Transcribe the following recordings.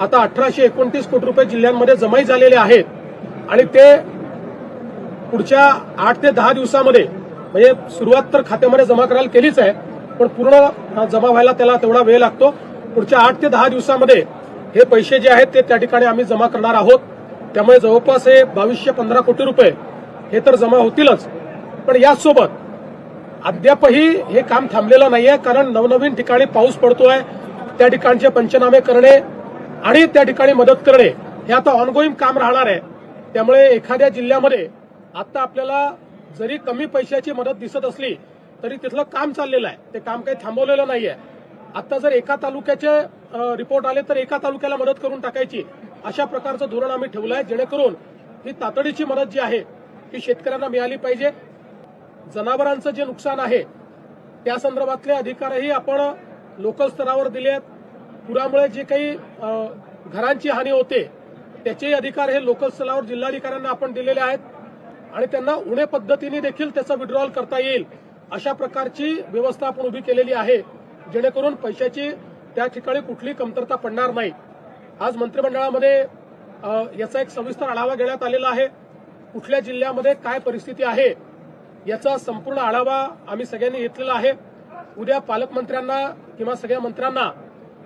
आता अठराशे एकोणतीस कोटी रुपये जिल्ह्यांमध्ये जमाई झालेले आहेत. आणि ते पुढच्या आठ ते दहा दिवसामध्ये म्हणजे सुरुवात तर खात्यामध्ये जमा करायला केलीच आहे पण पूर्ण जमा व्हायला त्याला तेवढा वेळ लागतो. पुढच्या आठ ते दहा दिवसामध्ये हे पैसे जे आहेत ते त्या ठिकाणी आम्ही जमा करणार आहोत. त्यामुळे जवळपास हे बावीसशे पंधरा कोटी रुपये हे तर जमा होतीलच. पण याचसोबत अद्यापही हे काम थांबलेलं नाहीये कारण नवनवीन ठिकाणी पाऊस पडतोय. त्या ठिकाणचे पंचनामे करणे आणि त्या ठिकाणी मदत करणे हे आता ऑनगोईंग काम राहणार आहे. त्यामुळे एखाद्या जिल्ह्यामध्ये आता आपल्याला जरी कमी पैशाची मदत दिसत असली तरी तिथलं काम चाललेलं आहे. ते काम काही थांबवलेलं नाहीये. आता जर एका तालुक्याचे रिपोर्ट आले तर एका तालुक्याला मदत करून टाकायची. अशा प्रकारचं धोरण आम्ही ठेवलं आहे जेणेकरून ही तातडीची मदत जी आहे ती शेतकऱ्यांना मिळाली पाहिजे. जनावरांचं जे नुकसान आहे त्या संदर्भातले अधिकारही आपण लोकल स्तरावर दिले आहेत पुरामुळे जे काही घरांची हानी होते त्याचेही अधिकार हे लोकल स्तरावर जिल्हाधिकाऱ्यांना आपण दिलेले आहेत आणि त्यांना उणे पद्धतीने देखील त्याचा विड्रॉल करता येईल अशा प्रकारची व्यवस्था आपण उभी केलेली आहे जेणेकरून पैशाची त्या ठिकाणी कुठली कमतरता पडणार नाही. आज मंत्रिमंडळामध्ये याचा एक सविस्तर आढावा घेण्यात आलेला आहे. कुठल्या जिल्ह्यामध्ये काय परिस्थिती आहे याचा संपूर्ण आढावा आम्ही सगळ्यांनी घेतलेला आहे. उद्या पालकमंत्र्यांना किंवा सगळ्या मंत्र्यांना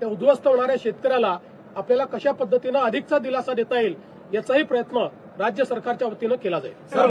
त्या उद्ध्वस्त होणाऱ्या शेतकऱ्याला आपल्याला कशा पद्धतीनं अधिकचा दिलासा देता येईल याचाही प्रयत्न राज्य सरकारच्या वतीनं केला जाईल.